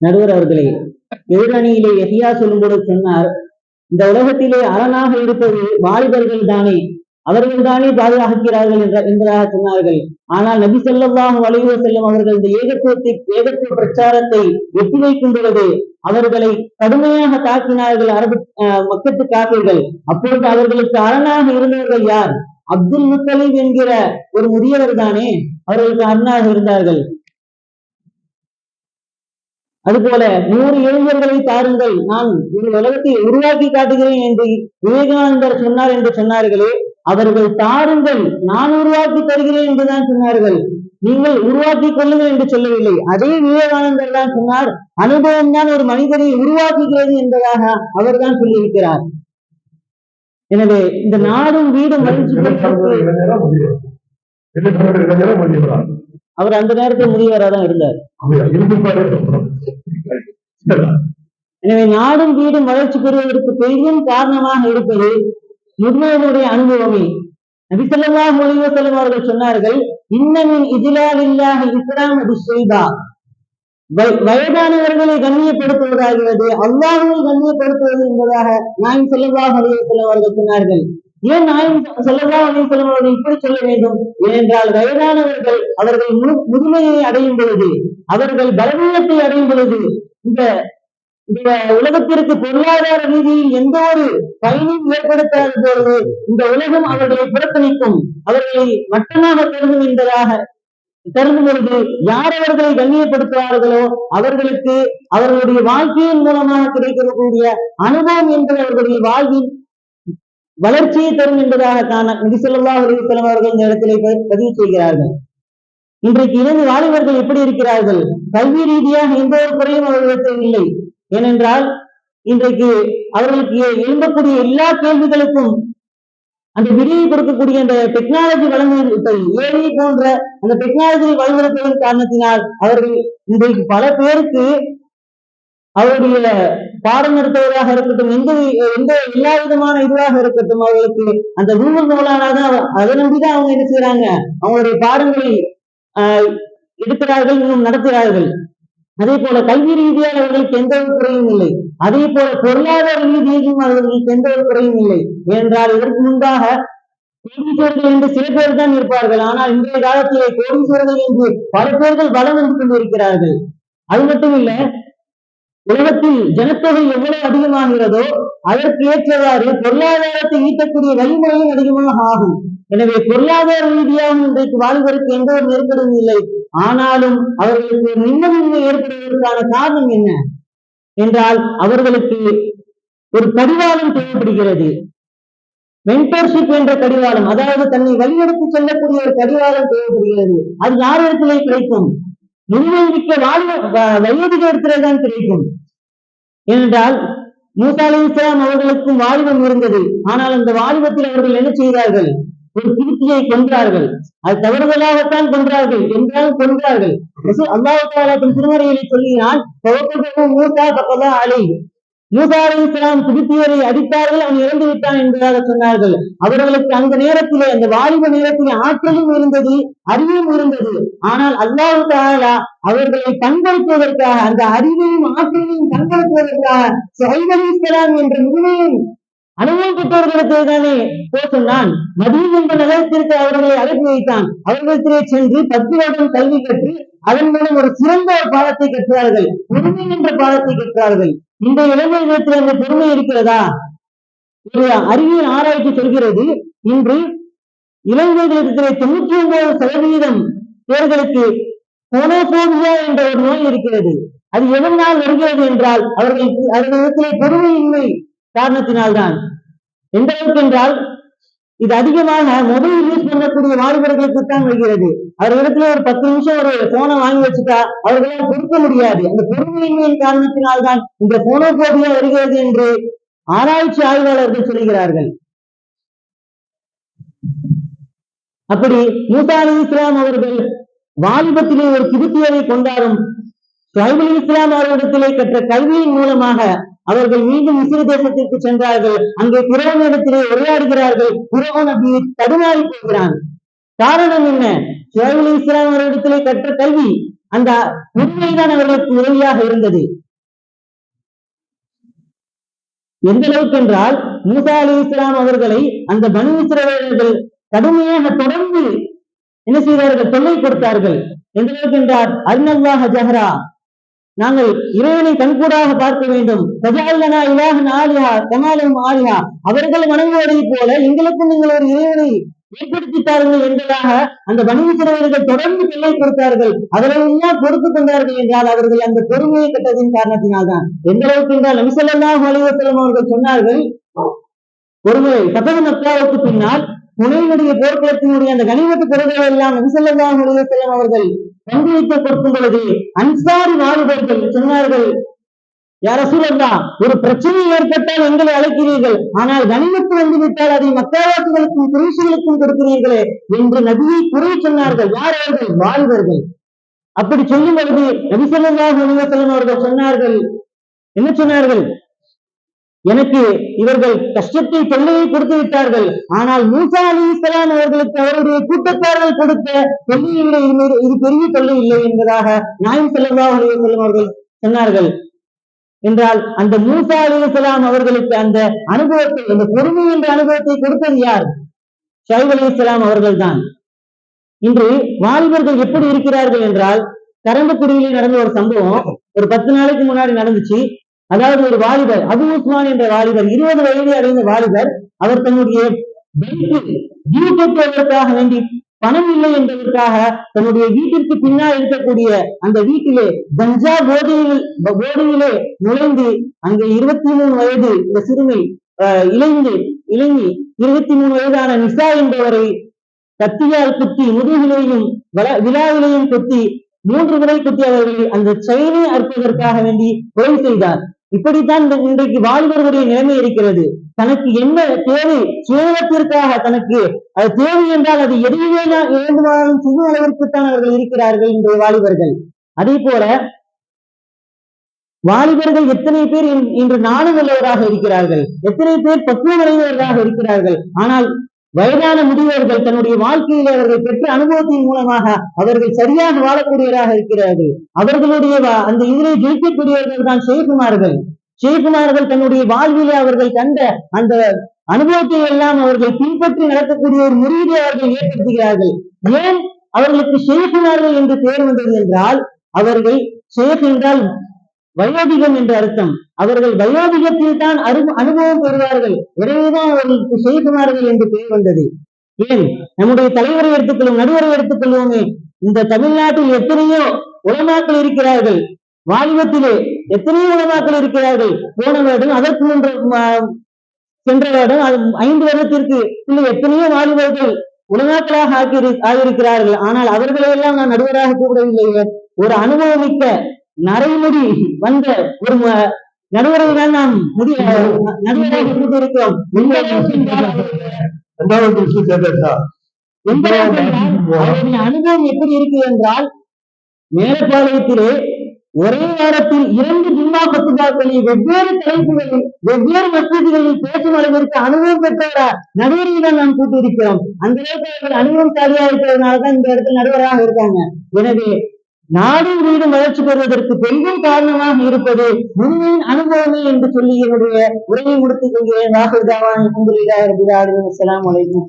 நடுவர் அவர்களே எதிரணியிலே எதியா சொல்லும்போது சொன்னார் இந்த உலகத்திலே அரணாக இருப்பது வாலிபர்கள் தானே அவர்கள் தானே பாதுகாக்கிறார்கள் என்ற என்பதாக சொன்னார்கள். ஆனால் நபி செல்லவாக வலிவு செல்லும் அவர்கள் இந்த ஏகத்துவத்தை ஏகத்துவ பிரச்சாரத்தை எட்டி வைக்கின்றது அவர்களை கடுமையாக தாக்கினார்கள் அரபு மக்கத்து காப்பீர்கள் அப்பொழுது அவர்களுக்கு அரணாக இருந்தவர்கள் யார்? அப்துல் முத்தலீப் என்கிற ஒரு முதியவர் தானே. அவர்களுக்கு அண்ணாக இருந்தார்கள். அதுபோல நூறு இளைஞர்களை தாருங்கள் நான் இந்த உலகத்தை உருவாக்கி காட்டுகிறேன் என்று விவேகானந்தர் சொன்னார் என்று சொன்னார்களே அவர்கள் தாருங்கள் நான் உருவாக்கி தருகிறேன் என்றுதான் சொன்னார்கள். நீங்கள் உருவாக்கி கொள்ளுங்கள் என்று சொல்லவில்லை. அதே விவேகானந்தர் தான் சொன்னார் அனுபவம் தான் ஒரு மனிதனை உருவாக்குகிறது என்பதாக அவர் தான் சொல்லியிருக்கிறார். எனவே இந்த நாடும் வீடும் அவர் அந்த நேரத்தில் முதியவராக தான் இருந்தார். எனவே நாடும் வீடும் வளர்ச்சி பெறுவதற்கு பெரியும் காரணமாக இருப்பது முதியோருடைய அனுபவமே. நபிசல்லாஹ் மொழிவசலம் அவர்கள் சொன்னார்கள் இன்னமின் இஜிலால் இல்லாஹ் இஸ்லாம் அது செய்தா வயதானவர்களை கண்ணியப்படுத்துவதாகிறது அல்லாஹுவை கண்ணியப்படுத்துவது என்பதாக செல்லவாஹ் அலிவசலம் அவர்கள் சொன்னார்கள். ஏன் நாயம் சொல்லலாம் அலிவசலம் அவர்கள் இப்படி சொல்ல வேண்டும். ஏனென்றால் வயதானவர்கள் அவர்கள் முழு முதுமையை அடையும் பொழுது அவர்கள் பலவீனத்தை அடையும் பொழுது இந்த இந்த உலகத்திற்கு பொருளாதார ரீதியில் எந்த ஒரு பயனும் ஏற்படுத்தாத பொழுது இந்த உலகம் அவர்களை புறக்கணிக்கும் அவர்களை மட்டமாக கருதும் என்பதாக கருதும் பொழுது யார் அவர்களை கண்ணியப்படுத்துவார்களோ அவர்களுக்கு அவர்களுடைய வாழ்க்கையின் மூலமாக கிடைக்கக்கூடிய அனுபவம் என்பது அவர்களுடைய வாழ்வின் வளர்ச்சியை தரும் என்பதாக தான் நபிசல்லா அலிசலம் அவர்கள் இந்த இடத்திலே பதிவு செய்கிறார்கள். இன்றைக்கு இணைந்து வாலிபர்கள் எப்படி இருக்கிறார்கள்? கல்வி ரீதியாக எந்த ஒரு குறையும் அவர்களிடத்தில் இல்லை. ஏனென்றால் இன்றைக்கு அவர்களுக்கு எழும்பக்கூடிய எல்லா கேள்விகளுக்கும் அந்த விடியை கொடுக்கக்கூடிய அந்த டெக்னாலஜி வழங்குவது ஏழை போன்ற அந்த டெக்னாலஜி வழங்குவதன் காரணத்தினால் அவர்கள் இன்றைக்கு பல பேருக்கு அவருடைய பாடம் நடத்துவதாக இருக்கட்டும் எந்த எந்த எல்லா விதமான இதுவாக இருக்கட்டும் அவர்களுக்கு அந்த கூகுள் நூலானாதான் அதை நம்பிதான் அவங்க என்ன செய்யறாங்க அவங்களுடைய பாடங்களை எடுக்கிறார்கள் இன்னும் நடத்துகிறார்கள். அதே போல கல்வி ரீதியாக அவர்களுக்கு எந்த ஒரு குறையும் இல்லை. அதே போல பொருளாதார ரீதியிலும் அவர்களுக்கு எந்த ஒரு குறையும் இல்லை. ஏனென்றால் இதற்கு முன்பாக கோடீஸ்வரர்கள் என்று சில பேர் தான் இருப்பார்கள். ஆனால் இன்றைய காலத்திலே கோடீஸ்வரர்கள் என்று பல பேர்கள் பலம் வந்து கொண்டிருக்கிறார்கள். அது மட்டும் இல்ல உலகத்தில் ஜனத்தொகை எவ்வளவு அதிகமாகிறதோ அதற்கு ஏற்றவாறு பொருளாதாரத்தை ஈட்டக்கூடிய வழிமுறையும் அதிகமாக ஆகும். எனவே பொருளாதார ரீதியாகவும் இன்றைக்கு வாழ்வதற்கு எந்த ஒரு நெருக்கடியும் இல்லை. ஆனாலும் அவர்களுக்கு நிம்மதியின்மை ஏற்படுவதற்கான காரணம் என்ன? என்றால் அவர்களுக்கு ஒரு கடிவாளம் தேவைப்படுகிறது. மென்டர்ஷிப் என்ற கடிவாளம் அதாவது தன்னை வழிநடத்தி செல்லக்கூடிய ஒரு கடிவாளம் தேவைப்படுகிறது. அது யார் இடத்திலே கிடைக்கும்? நிர்வகிக்க வாழ்வ வயதுக்கு இடத்தில்தான் கிடைக்கும் ஏனென்றால் மூசா அலி இஸ்லாம் அவர்களுக்கும் வாலிபம் இருந்தது. ஆனால் அந்த வாலிபத்தில் அவர்கள் என்ன செய்தார்கள்? ஒரு திருப்தியை கொன்றார்கள். அது தவறுதலாகத்தான் கொன்றார்கள். என்றாலும் கொன்றார்கள். அல்லாஹ் திருமறையிலே சொல்லினால் மூத்தா பக்கதா அலை மூசா அலி இஸ்லாம் அடித்தார்கள். அவன் இறந்து விட்டான் என்பதாக சொன்னார்கள். அவர்களுக்கு அந்த நேரத்திலே அந்த வாலிப நேரத்திலே ஆற்றலும் இருந்தது அறிவும் இருந்தது. ஆனால் அல்லாஹு தாலா அவர்களை பண்படுத்துவதற்காக அந்த அறிவையும் ஆற்றலையும் பண்படுத்துவதற்காக சைவ என்ற முழுமையும் அனுபவம் பெற்றவர்களுக்கு தானே சொன்னான். மதியம் என்ற நகரத்திற்கு அவர்களை அழைப்பு வைத்தான். அவர்களிடத்திலே சென்று பத்து வருடம் கல்வி கற்று அதன் மூலம் ஒரு சிறந்த பாடத்தை கற்றார்கள். பொறுமை என்ற பாடத்தை கற்றார்கள். இந்த இளைஞர்களிடத்தில் அந்த பொறுமை இருக்கிறதா? ஒரு அறிவியல் ஆராய்ச்சி சொல்கிறது. இன்று இளைஞர்களிடத்திலே தொண்ணூற்றி ஒன்பது சதவீதம் பேர்களுக்கு போனோபோபியா என்ற ஒரு நோய் இருக்கிறது. அது எதனால் வருகிறது என்றால் அவர்களுக்கு அவர்களிடத்திலே பொறுமையின்மை காரணத்தினால்தான். எந்த அளவுக்கு என்றால் இது அதிகமாக மொபைல் யூஸ் பண்ணக்கூடிய வாலிபர்களுக்கு தான் வருகிறது. அவர்களிடத்துல ஒரு பத்து நிமிஷம் ஒரு போனை வாங்கி வச்சுட்டா அவர்களால் கொடுக்க முடியாது. அந்த பொறுமையின்மையின் காரணத்தினால்தான் இந்த போனோபோபியா வருகிறது என்று ஆராய்ச்சி ஆய்வாளர்கள் சொல்கிறார்கள். அப்படி மூசா அலி இஸ்லாம் அவர்கள் வாலிபத்திலே ஒரு திருப்தியரை கொண்டாடும் சைபுல் இஸ்லாம் அவர்களிடத்திலே கற்ற கல்வியின் மூலமாக அவர்கள் மீண்டும் மிசிறு தேசத்திற்கு சென்றார்கள். அங்கே இடத்திலே உரையாடுகிறார்கள். குரோன் அப்படி தடுமாறி போகிறான். காரணம் என்ன? ஷுவைப் இஸ்லாம் அவர்களிடத்திலே கற்ற கல்வி. அந்த உண்மைதான் அவர்களுக்கு உதவியாக இருந்தது. எந்த அளவுக்கு என்றால் மூசா அலி இஸ்லாம் அவர்களை அந்த பனு இஸ்ரவேலர்கள் கடுமையாக தொடர்ந்து என்ன செய்தார்கள்? தொல்லை கொடுத்தார்கள். எந்த அளவுக்கு என்றால் அருணல்லாஹ ஜஹரா. நாங்கள் இறைவனை கண்கூடாக பார்க்க வேண்டும். சஜாலனா இலாகன் ஆலிஹா கமாலும் ஆலிஹா. அவர்கள் வணங்குவதை போல எங்களுக்கும் நீங்கள் ஒரு இறைவனை ஏற்படுத்தித்தார்கள் என்பதாக அந்த வணிகத்தினர்கள் தொடர்ந்து பிள்ளை கொடுத்தார்கள். அவர்களெல்லாம் பொறுத்து கொண்டார்கள் என்றால் அவர்கள் அந்த பொறுமையை கட்டதின் காரணத்தினால்தான். எந்த அளவுக்கு என்றால் நபிசல்லாஹ் அலிவசலம் அவர்கள் சொன்னார்கள் பொறுமை சபத மக்காவுக்கு பின்னால் முனையினுடைய போர்க்களத்தினுடைய அந்த கனிமத்து பொருள்களை எல்லாம் நபிசல்லாஹ் அலிவசலம் அவர்கள் பங்களிக்க கொடுக்கும் பொழுது அன்சாரி வாலிபர்கள் சொன்னார்கள். யார சூழல்லா ஒரு பிரச்சனை ஏற்பட்டால் எங்களை அழைக்கிறீர்கள். ஆனால் கனிமத்து வந்துவிட்டால் அதை மக்காவாசிகளுக்கும் குறைசிகளுக்கும் கொடுக்கிறீர்களே என்று நபியை குறை சொன்னார்கள். யார் அவர்கள்? வாழ்வர்கள் அப்படி சொல்லும் பொழுது நபிசல்லாஹ் அலிவசலம் அவர்கள் சொன்னார்கள். என்ன சொன்னார்கள்? எனக்கு இவர்கள் கஷ்டத்தை தொல்லையை கொடுத்து விட்டார்கள். ஆனால் மூசா அலி இஸ்லாம் அவர்களுக்கு அவருடைய கூட்டத்தார்கள் கொடுத்த தொல்லையை இல்லை இது- பெரிய தொல்லை இல்லை என்பதாக நாயம் செல்லவா செல்லும் அவர்கள் சொன்னார்கள். என்றால் அந்த மூசா அலி இஸ்லாம் அவர்களுக்கு அந்த அனுபவத்தை அந்த பொறுமை என்ற அனுபவத்தை கொடுத்தது யார்? ஷைப் அலி இஸ்லாம் அவர்கள் தான் இன்று வாலிபர்கள் எப்படி இருக்கிறார்கள் என்றால் கரம்பக்குடியிலே நடந்த ஒரு சம்பவம் ஒரு பத்து நாளைக்கு முன்னாடி நடந்துச்சு. அதாவது ஒரு வாலிபர் அபு உஸ்மான் என்ற வாலிபர் இருபது வயதை அடைந்த வாலிபர் அவர் தன்னுடைய வேண்டி பணம் இல்லை என்பதற்காக தன்னுடைய வீட்டிற்கு பின்னால் இருக்கக்கூடிய அந்த வீட்டிலே கஞ்சா போதையில் போதையிலே நுழைந்து அங்கே இருபத்தி மூணு வயது இந்த சிறுமி அஹ், இளைஞி இருபத்தி மூணு வயதான நிசா என்பவரை கத்தியால் குத்தி முதுகிலேயும் வல- விழாவிலையும் குத்தி மூன்று முறை குத்தி அவர்களை அந்த செயலை அற்பதற்காக வேண்டி கொலை செய்தார். இப்படித்தான் இந்த- இன்றைக்கு வாலிபர்களுடைய நிலைமை இருக்கிறது. தனக்கு என்ன தேவை? சுயநலத்திற்காக தனக்கு அது தேவை என்றால் அது எதையுமே நான் வேண்டுமானாலும் செய்யும் அளவிற்குத்தான் அவர்கள் இருக்கிறார்கள் இன்றைய வாலிபர்கள். அதே போல வாலிபர்கள் எத்தனை பேர் இன்று இன்று நாணமுள்ளவராக இருக்கிறார்கள்? எத்தனை பேர் பக்குவமடைந்தவர்களாக இருக்கிறார்கள்? ஆனால் வயதான முதியோர்கள் தன்னுடைய வாழ்க்கையிலே அவர்கள் பெற்ற அனுபவத்தின் மூலமாக அவர்கள் சரியாக வாழக்கூடியவராக இருக்கிறார்கள். அவர்களுடைய அந்த இதிலே ஜெயிக்கக்கூடியவர்கள் தான் ஷேகுமார்கள் ஷேகுமார்கள் தன்னுடைய வாழ்விலே அவர்கள் கண்ட அந்த அனுபவத்தை எல்லாம் அவர்கள் பின்பற்றி நடக்கக்கூடிய ஒரு முறையை அவர்கள் ஏற்படுத்துகிறார்கள். ஏன்? அவர்களுக்கு ஷேகுமார்கள் என்று பெயர் வந்தது என்றால் அவர்கள் ஷேக் என்றால் வயோதிகம் என்று அர்த்தம். அவர்கள் வயோதிகத்தில் தான் அரு- அனுபவம் பெறுவார்கள். எனவேதான் அவர்களுக்கு ஷேகுமார்கள் என்று பெயர் வந்தது. ஏன்? நம்முடைய தலைவரை எடுத்துக்கொள்ளும் நடுவரை எடுத்துக்கொள்வோமே. இந்த தமிழ்நாட்டில் எத்தனையோ உலமாக்கள் இருக்கிறார்கள். வாலிபத்திலே எத்தனையோ உலமாக்கள் இருக்கிறார்கள். போன வருடம் அதற்கு முன்ற ஆஹ், சென்ற வருடம் அது ஐந்து வருடத்திற்கு இன்னும் எத்தனையோ வாலிபர்கள் உலமாக்களாக ஆக்கி ஆகியிருக்கிறார்கள். ஆனால் அவர்களையெல்லாம் நான் நடுவராக கூப்பிடவில்லை. ஒரு அனுபவமிக்க நரைமுடி வந்த ஒரு ம- நடுவரை தான் நாம் முடி நடுவராக கூட்டியிருக்கிறோம் எந்த அளவுக்கு என்றால் ரெண்டாவது விஷயம் கேட்டா எந்த அளவுக்கு என்றால் அவருடைய அனுபவம் எப்படி இருக்கு என்றால் மேலப்பாளையத்திலே ஒரே நேரத்தில் இரண்டு ஜிம்மா பத்துபாக்களை வெவ்வேறு தலைப்புகளில் வெவ்வேறு மசூதிகளில் பேசும் அளவிற்கு அனுபவம் பெற்ற நடுவரை தான் நாம் கூட்டியிருக்கிறோம். அந்த அளவுக்கு அவர்கள் அனுபவம் சாதியா இருக்கிறதுனாலதான் இந்த இடத்துல நடுவராக இருக்காங்க. எனவே நாடும் வீடும் வளர்ச்சி பெறுவதற்கு பெண்கள் காரணமாக இருப்பது உண்மையின் அனுபவமே என்று சொல்லி என்னுடைய உரையை முடித்துக் கொள்கிறேன். ராகுல் அலமதுல்லாஹி ரபில் ஆலமீன் அஸ்ஸலாமு அலைக்கும்.